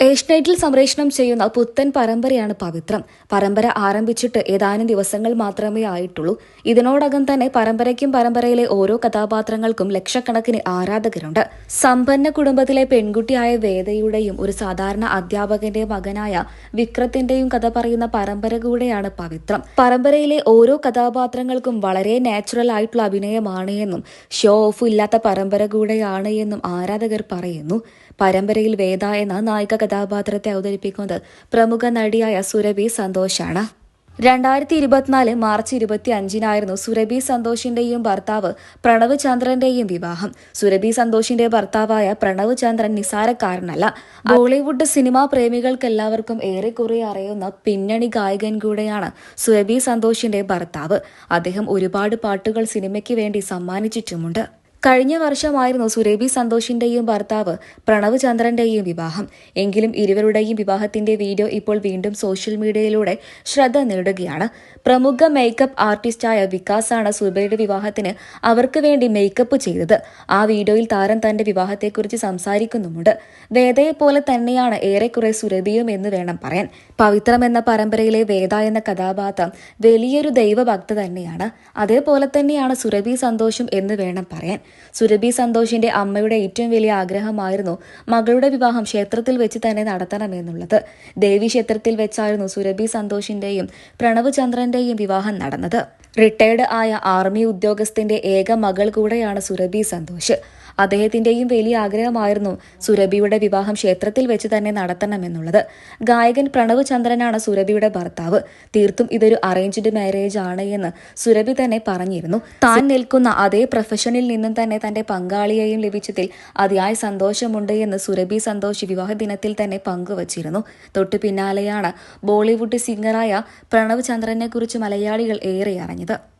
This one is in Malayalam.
ഏഷ്യനൈറ്റിൽ സംപ്രേഷണം ചെയ്യുന്ന പുത്തൻ പരമ്പരയാണ് പവിത്രം. പരമ്പര ആരംഭിച്ചിട്ട് ഏതാനും ദിവസങ്ങൾ മാത്രമേ ആയിട്ടുള്ളൂ. ഇതിനോടകം തന്നെ പരമ്പരയ്ക്കും പരമ്പരയിലെ ഓരോ കഥാപാത്രങ്ങൾക്കും ലക്ഷക്കണക്കിന് ആരാധകരുണ്ട്. സമ്പന്ന കുടുംബത്തിലെ പെൺകുട്ടിയായ വേദയുടെയും ഒരു സാധാരണ അധ്യാപകന്റെ മകനായ വിക്രത്തിന്റെയും കഥ പറയുന്ന പരമ്പര കൂടെയാണ് പവിത്രം. പരമ്പരയിലെ ഓരോ കഥാപാത്രങ്ങൾക്കും വളരെ നാച്ചുറൽ ആയിട്ടുള്ള അഭിനയമാണ് എന്നും ഷോ ഓഫ് ഇല്ലാത്ത പരമ്പര കൂടെയാണ് എന്നും ആരാധകർ പറയുന്നു. പരമ്പരയിൽ വേദ എന്ന നായിക കഥാപാത്രത്തെ അവതരിപ്പിക്കുന്നത് പ്രമുഖ നടിയായ സുരഭി സന്തോഷാണ്. രണ്ടായിരത്തി ഇരുപത്തിനാല് മാർച്ച് ഇരുപത്തി അഞ്ചിനായിരുന്നു സുരഭി സന്തോഷിന്റെയും ഭർത്താവ് പ്രണവ് ചന്ദ്രന്റെയും വിവാഹം. സുരഭി സന്തോഷിന്റെ ഭർത്താവായ പ്രണവ് ചന്ദ്രൻ നിസാരക്കാരനല്ല. ബോളിവുഡ് സിനിമാ പ്രേമികൾക്കെല്ലാവർക്കും ഏറെക്കുറെ അറിയുന്ന പിന്നണി ഗായകൻ കൂടെയാണ് സുരഭി സന്തോഷിന്റെ ഭർത്താവ്. അദ്ദേഹം ഒരുപാട് പാട്ടുകൾ സിനിമയ്ക്ക് വേണ്ടി സമ്മാനിച്ചിട്ടുമുണ്ട്. കഴിഞ്ഞ വർഷമായിരുന്നു സുരേബി സന്തോഷിന്റെയും ഭർത്താവ് പ്രണവ് ചന്ദ്രന്റെയും വിവാഹം. എങ്കിലും ഇരുവരുടെയും വിവാഹത്തിന്റെ വീഡിയോ ഇപ്പോൾ വീണ്ടും സോഷ്യൽ മീഡിയയിലൂടെ ശ്രദ്ധ നേടുകയാണ്. പ്രമുഖ മേക്കപ്പ് ആർട്ടിസ്റ്റായ വികാസാണ് സുബയുടെ വിവാഹത്തിന് അവർക്ക് വേണ്ടി മേക്കപ്പ് ചെയ്തത്. ആ വീഡിയോയിൽ താരം തന്റെ വിവാഹത്തെക്കുറിച്ച് സംസാരിക്കുന്നുമുണ്ട്. വേദയെ പോലെ തന്നെയാണ് ഏറെക്കുറെ സുരഭിയും എന്ന് വേണം പറയാൻ. പവിത്രം എന്ന പരമ്പരയിലെ വേദ എന്ന കഥാപാത്രം വലിയൊരു ദൈവഭക്ത തന്നെയാണ്. അതേപോലെ തന്നെയാണ് സുരഭി സന്തോഷം എന്ന് വേണം പറയാൻ. സുരഭി സന്തോഷിന്റെ അമ്മയുടെ ഏറ്റവും വലിയ ആഗ്രഹമായിരുന്നു മകളുടെ വിവാഹം ക്ഷേത്രത്തിൽ വെച്ച് തന്നെ നടത്തണമെന്നുള്ളത്. ദേവി ക്ഷേത്രത്തിൽ വെച്ചായിരുന്നു സുരഭി സന്തോഷിന്റെയും പ്രണവ് ചന്ദ്രന്റെയും വിവാഹം നടന്നത്. റിട്ടയർഡ് ആയ ആർമി ഉദ്യോഗസ്ഥന്റെ ഏക മകൾ കൂടെയാണ് സുരഭി സന്തോഷ്. അദ്ദേഹത്തിന്റെയും വലിയ ആഗ്രഹമായിരുന്നു സുരഭിയുടെ വിവാഹം ക്ഷേത്രത്തിൽ വെച്ച് തന്നെ നടത്തണമെന്നുള്ളത്. ഗായകൻ പ്രണവ് ചന്ദ്രനാണ് സുരഭിയുടെ ഭർത്താവ്. തീർത്തും ഇതൊരു അറേഞ്ച്ഡ് മാരേജ് ആണ് എന്ന് സുരഭി തന്നെ പറഞ്ഞിരുന്നു. താൻ നിൽക്കുന്ന അതേ പ്രൊഫഷനിൽ നിന്നും തന്നെ തന്റെ പങ്കാളിയെയും ലഭിച്ചതിൽ അതിയായ സന്തോഷമുണ്ട് എന്ന് സുരഭി സന്തോഷ് വിവാഹ ദിനത്തിൽ തന്നെ പങ്കുവച്ചിരുന്നു. തൊട്ടു പിന്നാലെയാണ് ബോളിവുഡ് സിംഗറായ പ്രണവ് ചന്ദ്രനെ കുറിച്ച് മലയാളികൾ ഏറെ അറിഞ്ഞത്.